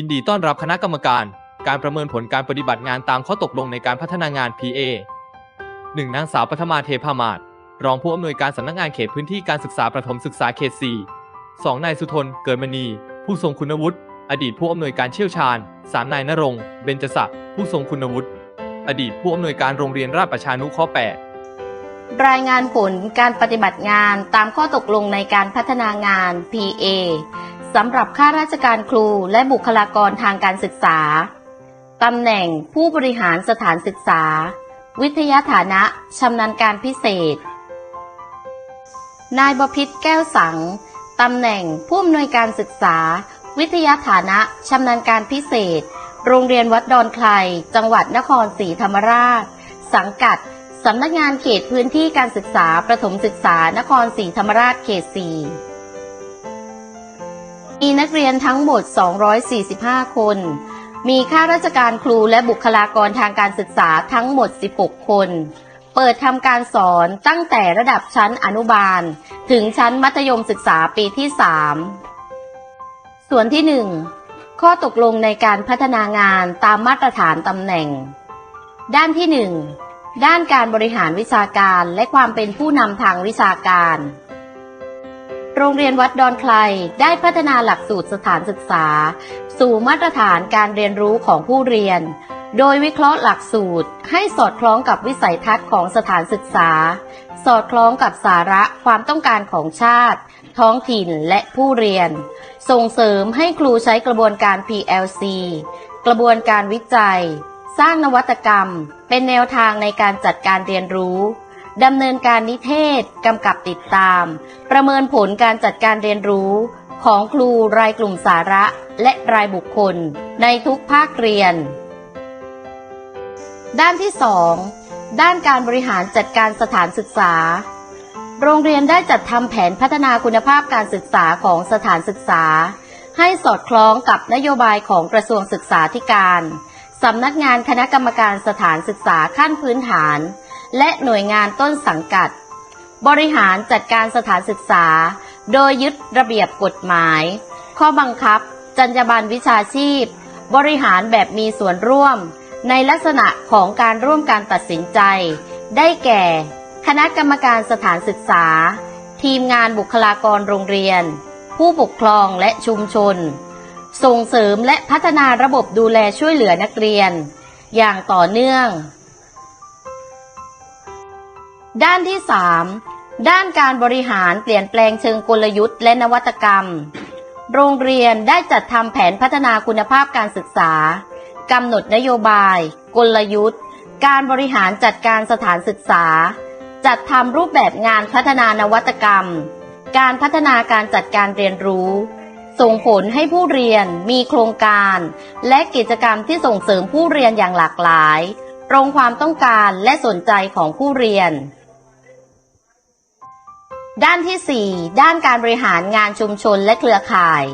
ยินดีต้อนรับคณะกรรมการ การประเมินผลการปฏิบัติงานตามข้อตกลงในการพัฒนางาน PA 1. นางสาวปฐมาเทพามาศรองผู้อำนวยการสำนักงานเขตพื้นที่การศึกษาประถมศึกษาเขต 4 2. นายสุทน เกิดมณี ผู้ทรงคุณวุฒิ อดีตผู้อำนวยการเชี่ยวชาญ 3. นายนรงเบญจศักดิ์ ผู้ทรงคุณวุฒิ อดีตผู้อำนวยการโรงเรียนราชประชานุเคราะห์8รายงานผลการปฏิบัติงานตามข้อตกลงในการพัฒนางาน PA สำหรับข้าราชการครูและบุคลากรทางการศึกษา ตำแหน่งผู้บริหารสถานศึกษา วิทยาฐานะชำนาญการพิเศษ นายบพิษแก้วสัง ตำแหน่งผู้อำนวยการศึกษา วิทยาฐานะชำนาญการพิเศษ โรงเรียนวัดดอนไคลจังหวัดนครศรีธรรมราช สังกัดสำนักงานเขตพื้นที่การศึกษาประถมศึกษานครศรีธรรมราชเขต 4 มีนักเรียนทั้งหมด 245 คน มีข้าราชการครูและบุคลากรทางการศึกษาทั้งหมด 16 คน เปิดทำการสอนตั้งแต่ระดับชั้นอนุบาล ถึงชั้นมัธยมศึกษาปีที่ 3 ส่วนที่ 1 ข้อตกลงในการพัฒนางานตามมาตรฐานตำแหน่ง ด้านที่ 1 ด้านการบริหารวิชาการและความเป็นผู้นำทางวิชาการ โรงเรียนวัดดอนไคลได้พัฒนาหลักสูตรสถานศึกษา สู่มาตรฐานการเรียนรู้ของผู้เรียน โดยวิเคราะห์หลักสูตร ให้สอดคล้องกับวิสัยทัศน์ของสถานศึกษา สอดคล้องกับสาระความต้องการของชาติ ท้องถิ่นและผู้เรียน ส่งเสริมให้ครูใช้กระบวนการ PLC กระบวนการวิจัย สร้างนวัตกรรม เป็นแนวทางในการจัดการเรียนรู้ ดำเนินการนิเทศ กำกับติดตาม ประเมินผลการจัดการเรียนรู้ ของครูรายกลุ่มสาระ และรายบุคคล ในทุกภาคเรียน ด้านที่ 2 ด้านการบริหารจัดการสถานศึกษา โรงเรียนได้จัดทำแผนพัฒนาคุณภาพการศึกษาของสถานศึกษา ให้สอดคล้องกับนโยบายของกระทรวงศึกษาธิการสำนักงานคณะกรรมการสถานศึกษาขั้นพื้นฐาน และหน่วยงานต้นสังกัด บริหารจัดการสถานศึกษา โดยยึดระเบียบกฎหมาย ข้อบังคับ จรรยาบรรณวิชาชีพ บริหารแบบมีส่วนร่วม ในลักษณะของการร่วมการตัดสินใจ ได้แก่ คณะกรรมการสถานศึกษา ทีมงานบุคลากรโรงเรียน ผู้ปกครองและชุมชน ส่งเสริมและพัฒนาระบบดูแลช่วยเหลือนักเรียน อย่างต่อเนื่อง ด้านที่ 3 ด้านการบริหารเปลี่ยนแปลงเชิงกลยุทธ์และนวัตกรรม โรงเรียนได้จัดทำแผนพัฒนาคุณภาพการศึกษากำหนดนโยบาย กลยุทธ์ การบริหารจัดการสถานศึกษา จัดทำรูปแบบงานพัฒนานวัตกรรม การพัฒนาการจัดการเรียนรู้ ส่งผลให้ผู้เรียนมีโครงการ และกิจกรรมที่ส่งเสริมผู้เรียนอย่างหลากหลาย ตรงความต้องการและสนใจของผู้เรียน ด้านที่ 4 ด้านการบริหารงานชุมชนและเครือข่าย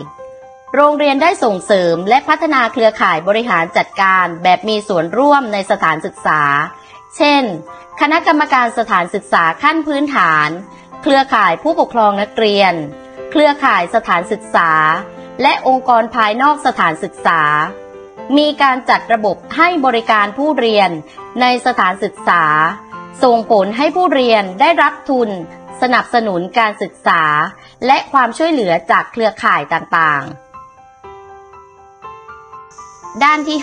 โรงเรียนได้ส่งเสริมและพัฒนาเครือข่ายบริหารจัดการแบบมีส่วนร่วมในสถานศึกษา เช่น คณะกรรมการสถานศึกษาขั้นพื้นฐาน เครือข่ายผู้ปกครองนักเรียน เครือข่ายสถานศึกษา และองค์กรภายนอกสถานศึกษา มีการจัดระบบให้บริการผู้เรียนในสถานศึกษา ส่งผลให้ผู้เรียนได้รับทุน สนับสนุนการศึกษา และความช่วยเหลือจากเครือข่ายต่างๆ ด้านที่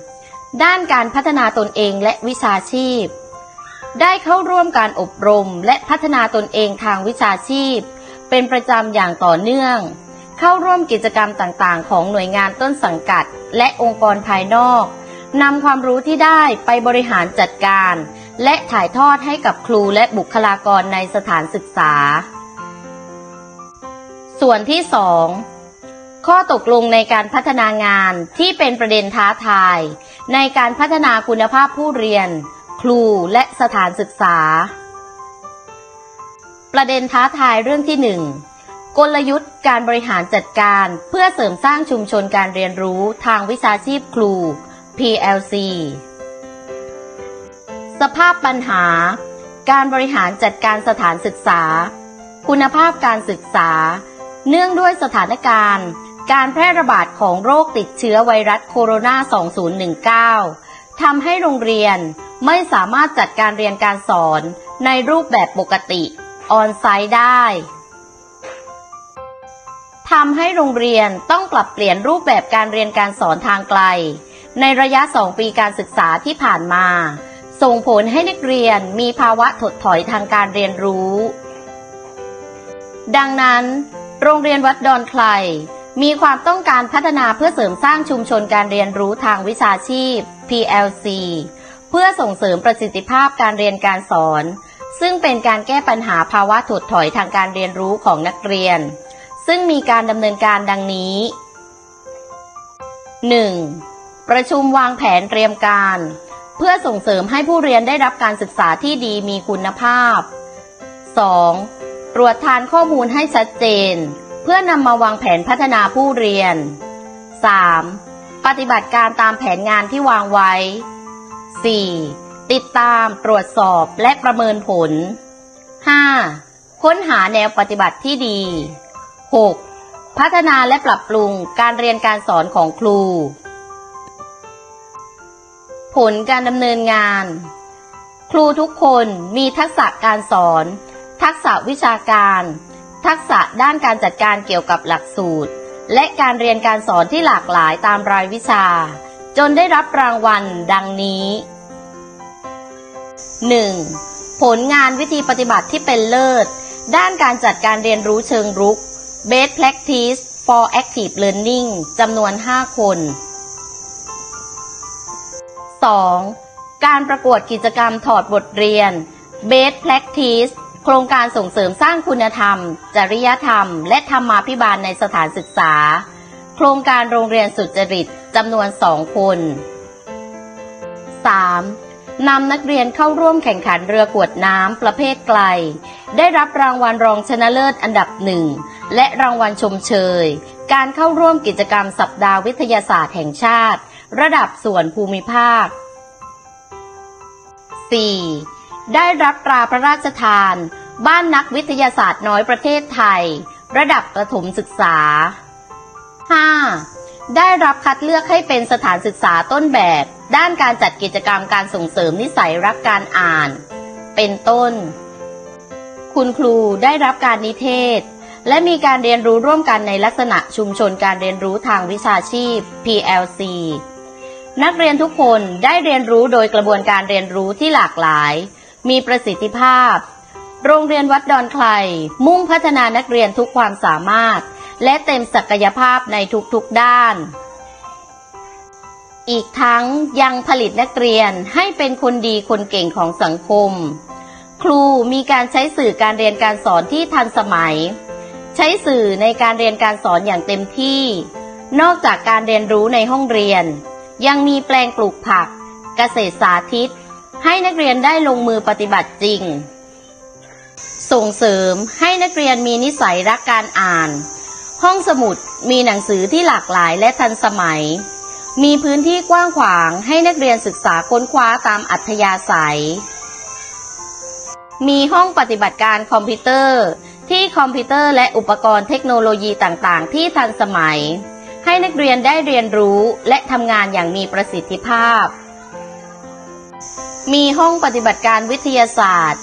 5 ด้านการพัฒนาตนเองและวิชาชีพ ได้เข้าร่วมการอบรมและพัฒนาตนเองทางวิชาชีพ เป็นประจำอย่างต่อเนื่อง เข้าร่วมกิจกรรมต่างๆ ของหน่วยงานต้นสังกัด และองค์กรภายนอกนำความรู้ที่ได้ไปบริหารจัดการ และถ่ายทอดให้กับครูและบุคลากรในสถานศึกษา ส่วนที่ 2 ข้อตกลงในการพัฒนางานที่เป็นประเด็นท้าทาย ในการพัฒนาคุณภาพผู้เรียน ครูและสถานศึกษา ประเด็นท้าทายเรื่องที่ 1กลยุทธ์การบริหารจัดการเพื่อเสริมสร้างชุมชนการเรียนรู้ทางวิชาชีพครู PLC ภาพปัญหา การบริหารจัดการสถานศึกษา คุณภาพการศึกษา เนื่องด้วยสถานการณ์ การแพร่ระบาดของโรคติดเชื้อไวรัสโคโรนา 2019 ทำให้โรงเรียนไม่สามารถจัดการเรียนการสอนในรูปแบบปกติ ออนไซต์ได้ทำให้โรงเรียนต้องปรับเปลี่ยนรูปแบบการเรียนการสอนทางไกล ในระยะ 2 ปีการศึกษาที่ผ่านมา ส่งผลให้นักเรียนมีภาวะถดถอยทางการเรียนรู้ ดังนั้น โรงเรียนวัดดอนไคลมีความต้องการพัฒนาเพื่อเสริมสร้างชุมชนการเรียนรู้ทางวิชาชีพ PLC เพื่อส่งเสริมประสิทธิภาพการเรียนการสอน ซึ่งเป็นการแก้ปัญหาภาวะถดถอยทางการเรียนรู้ของนักเรียน ซึ่งมีการดำเนินการดังนี้ 1. ประชุมวางแผนเตรียมการ เพื่อส่งเสริมให้ผู้เรียนได้รับการศึกษาที่ดีมีคุณภาพ 2. ตรวจทานข้อมูลให้ชัดเจน เพื่อนำมาวางแผนพัฒนาผู้เรียน 3. ปฏิบัติการตามแผนงานที่วางไว้ 4. ติดตามตรวจสอบและประเมินผล 5. ค้นหาแนวปฏิบัติที่ดี 6. พัฒนาและปรับปรุงการเรียนการสอนของครู ผลการดำเนินงาน ครูทุกคนมีทักษะการสอน ทักษะวิชาการ ทักษะด้านการจัดการเกี่ยวกับหลักสูตร และการเรียนการสอนที่หลากหลายตามรายวิชา จนได้รับรางวัลดังนี้ 1. ผลงานวิธีปฏิบัติที่เป็นเลิศ ด้านการจัดการเรียนรู้เชิงรุก Best Practice for Active Learning จำนวน 5 คน 2. การประกวดกิจกรรมถอดบทเรียน Best Practice โครงการส่งเสริมสร้างคุณธรรม จริยธรรม และธรรมาภิบาลในสถานศึกษา โครงการโรงเรียนสุจริตจำนวน2คน 3. นำนักเรียนเข้าร่วมแข่งขันเรือกวดน้ำประเภทไกล ได้รับรางวัลรองชนะเลิศอันดับหนึ่งและรางวัลชมเชย การเข้าร่วมกิจกรรมสัปดาห์วิทยาศาสตร์แห่งชาติ ระดับส่วนภูมิภาค 4. ได้รับตราพระราชทาน บ้านนักวิทยาศาสตร์น้อยประเทศไทย ระดับประถมศึกษา 5. ได้รับคัดเลือกให้เป็นสถานศึกษาต้นแบบ ด้านการจัดกิจกรรมการส่งเสริมนิสัยรักการอ่าน เป็นต้น คุณครูได้รับการนิเทศ และมีการเรียนรู้ร่วมกันในลักษณะชุมชนการเรียนรู้ทางวิชาชีพ PLC นักเรียนทุกคนได้เรียนรู้โดยกระบวนการเรียนรู้ที่หลากหลาย มีประสิทธิภาพ โรงเรียนวัดดอนไคลมุ่งพัฒนานักเรียนทุกความสามารถ และเต็มศักยภาพในทุกๆด้าน อีกทั้งยังผลิตนักเรียนให้เป็นคนดีคนเก่งของสังคม ครูมีการใช้สื่อการเรียนการสอนที่ทันสมัย ใช้สื่อในการเรียนการสอนอย่างเต็มที่ นอกจากการเรียนรู้ในห้องเรียน ยังมีแปลงปลูกผัก เกษตรสาธิต ให้นักเรียนได้ลงมือปฏิบัติจริง ส่งเสริมให้นักเรียนมีนิสัยรักการอ่าน ห้องสมุดมีหนังสือที่หลากหลายและทันสมัย มีพื้นที่กว้างขวางให้นักเรียนศึกษาค้นคว้าตามอัธยาศัย มีห้องปฏิบัติการคอมพิวเตอร์ที่คอมพิวเตอร์และอุปกรณ์เทคโนโลยีต่างๆ ที่ทันสมัย ให้นักเรียนได้เรียนรู้และทำงานอย่างมีประสิทธิภาพ มีห้องปฏิบัติการวิทยาศาสตร์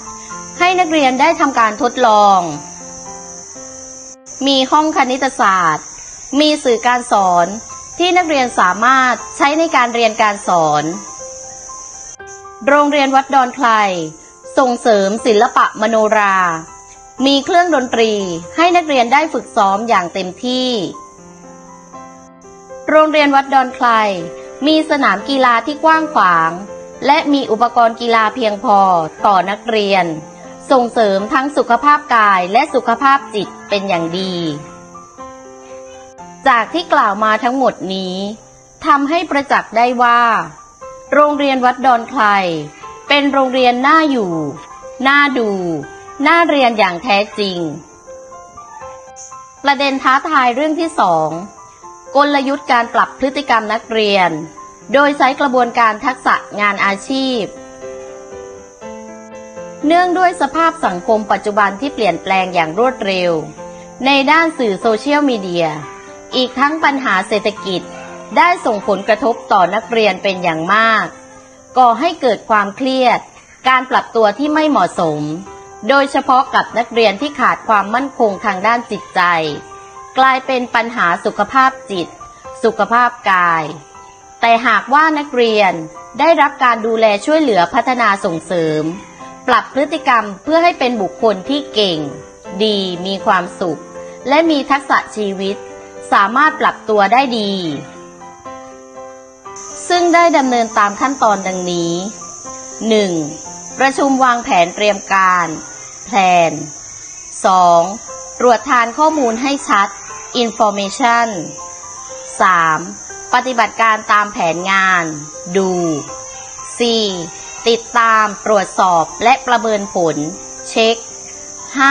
ให้นักเรียนได้ทำการทดลอง มีห้องคณิตศาสตร์ มีสื่อการสอนที่นักเรียนสามารถใช้ในการเรียนการสอน โรงเรียนวัดดอนไคลส่งเสริมศิลปะมโนรา มีเครื่องดนตรีให้นักเรียนได้ฝึกซ้อมอย่างเต็มที่ โรงเรียนวัดดอนไคลมีสนามกีฬาที่กว้างขวาง และมีอุปกรณ์กีฬาเพียงพอต่อนักเรียน ส่งเสริมทั้งสุขภาพกายและสุขภาพจิตเป็นอย่างดี จากที่กล่าวมาทั้งหมดนี้ทำให้ประจักษ์ได้ว่า โรงเรียนวัดดอนไคลเป็นโรงเรียนน่าอยู่ น่าดู น่าเรียนอย่างแท้จริง ประเด็นท้าทายเรื่องที่สอง กลยุทธ์การปรับพฤติกรรมนักเรียน โดยใช้กระบวนการทักษะงานอาชีพ เนื่องด้วยสภาพสังคมปัจจุบันที่เปลี่ยนแปลงอย่างรวดเร็ว ในด้านสื่อโซเชียลมีเดีย อีกทั้งปัญหาเศรษฐกิจ ได้ส่งผลกระทบต่อนักเรียนเป็นอย่างมาก ก่อให้เกิดความเครียด การปรับตัวที่ไม่เหมาะสม โดยเฉพาะกับนักเรียนที่ขาดความมั่นคงทางด้านจิตใจ กลายเป็นปัญหาสุขภาพจิต สุขภาพกาย แต่หากว่านักเรียนได้รับการดูแลช่วยเหลือพัฒนาส่งเสริม ปรับพฤติกรรมเพื่อให้เป็นบุคคลที่เก่ง ดีมีความสุข และมีทักษะชีวิต สามารถปรับตัวได้ดี ซึ่งได้ดำเนินตามขั้นตอนดังนี้ 1. ประชุมวางแผนเตรียมการแพลน 2. ตรวจทานข้อมูลให้ชัด information 3. ปฏิบัติการตามแผนงาน ดู 4. ติดตามตรวจสอบและประเมินผล เช็ค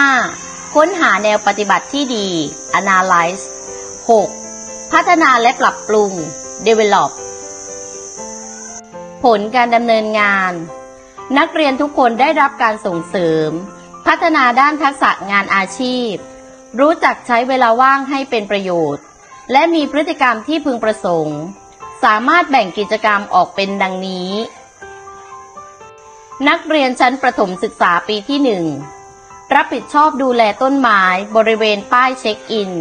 5. ค้นหาแนวปฏิบัติที่ดี analyze 6. พัฒนาและปรับปรุง develop ผลการดำเนินงาน นักเรียนทุกคนได้รับการส่งเสริม พัฒนาด้านทักษะงานอาชีพ รู้จักใช้เวลาว่างให้เป็นประโยชน์ และมีพฤติกรรมที่พึงประสงค์ สามารถแบ่งกิจกรรมออกเป็นดังนี้ นักเรียนชั้นประถมศึกษาปีที่หนึ่งรับผิดชอบดูแลต้นไม้บริเวณป้ายเช็คอิน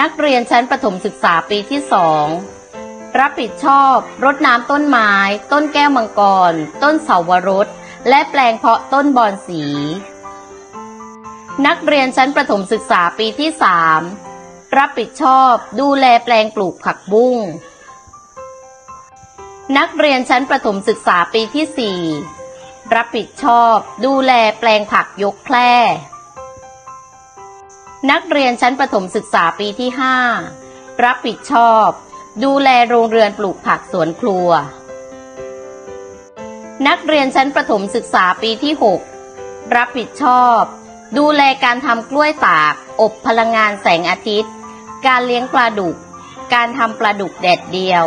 นักเรียนชั้นประถมศึกษาปีที่สองรับผิดชอบรดน้ำต้นไม้ ต้นแก้วมังกร ต้นเสาวรสและแปลงเพาะต้นบอนสี นักเรียนชั้นประถมศึกษาปีที่สามรับผิดชอบดูแลแปลงปลูกผักบุ้ง นักเรียนชั้นประถมศึกษาปีที่สี่รับผิดชอบดูแลแปลงผักยกแคร่นักเรียนชั้นประถมศึกษาปีที่ห้ารับผิดชอบ ดูแลโรงเรือนปลูกผักสวนครัว นักเรียนชั้นประถมศึกษาปีที่หกรับผิดชอบ ดูแลการทำกล้วยตาก อบพลังงานแสงอาทิตย์ การเลี้ยงปลาดุก การทำปลาดุกแดดเดียว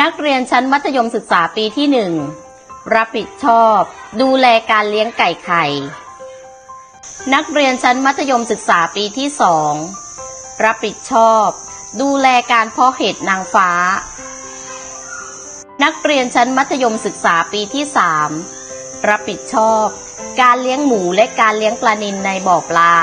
นักเรียนชั้นมัธยมศึกษาปีที่หนึ่งรับผิดชอบ ดูแลการเลี้ยงไก่ไข่ นักเรียนชั้นมัธยมศึกษาปีที่สองรับผิดชอบ ดูแลการเพาะเห็ดนางฟ้า นักเรียนชั้นมัธยมศึกษาปีที่สาม รับผิดชอบ การเลี้ยงหมูและการเลี้ยงปลานิลในบ่อปลา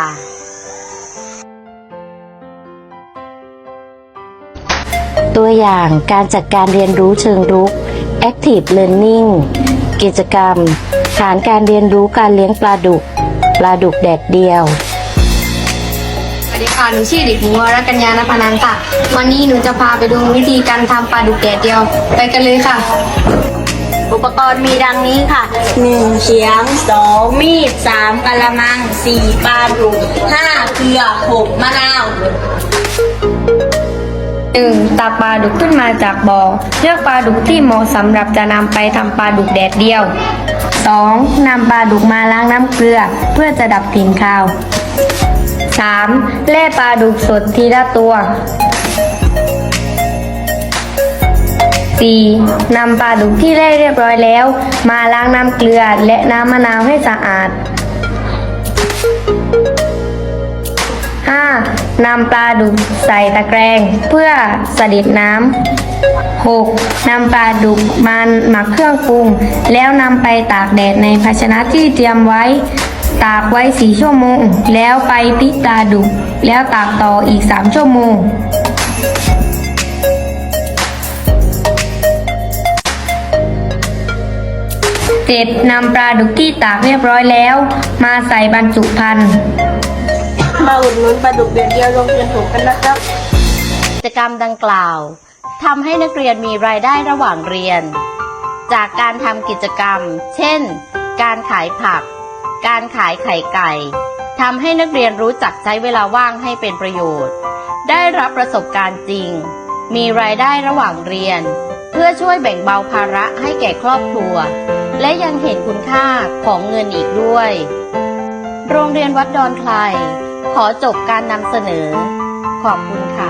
ตัวอย่างการจัดการเรียนรู้เชิงรุก Active Learning กิจกรรม ฐานการเรียนรู้การเลี้ยงปลาดุก ปลาดุกแดดเดียวสวัสดีค่ะ หนูชื่อเด็กหญิงวรกัญญานพนันท์ค่ะ วันนี้หนูจะพาไปดูวิธีการทำปลาดุกแดดเดียว ไปกันเลยค่ะ อุปกรณ์มีดังนี้ค่ะหนึ่งเขียงสองมีดสามกะละมังสี่ปลาดุกห้าเกลือหกมะนาวหนึ่งตักปลาดุกขึ้นมาจากบ่อ เลือกปลาดุกที่เหมาะสำหรับจะนำไปทำปลาดุกแดดเดียว 2. นำปลาดุกมาล้างน้ำเกลือ เพื่อจะดับกลิ่นคาว 3. แล่ปลาดุกสดทีละตัว 4. นำปลาดุกที่แล่เรียบร้อยแล้ว มาล้างน้ำเกลือและน้ำมะนาวให้สะอาด 5. นำปลาดุกใส่ตะแกรงเพื่อสะเดิดน้ำ 6. นำปลาดุกมาหมักเครื่องปรุง แล้วนำไปตากแดดในภาชนะที่เตรียมไว้ ตากไว้4ชั่วโมง แล้วไปพลิกปลาดุกแล้วตากต่ออีก3ชั่วโมง เจ็ดนำปลาดุกที่ตากเรียบร้อยแล้ว มาใส่บรรจุภัณฑ์มาอุดหนุนปลาดุกเดือนเดียวโรงเรียนผมกันนะครับกิจกรรมดังกล่าวทำให้นักเรียนมีรายได้ระหว่างเรียน จากการทำกิจกรรม เช่น การขายผัก การขายไข่ไก่ทำให้นักเรียนรู้จักใช้เวลาว่างให้เป็นประโยชน์ ได้รับประสบการณ์จริง มีรายได้ระหว่างเรียน เพื่อช่วยแบ่งเบาภาระให้แก่ครอบครัว และยังเห็นคุณค่าของเงินอีกด้วย โรงเรียนวัดดอนไคลขอจบการนำเสนอ ขอบคุณค่ะ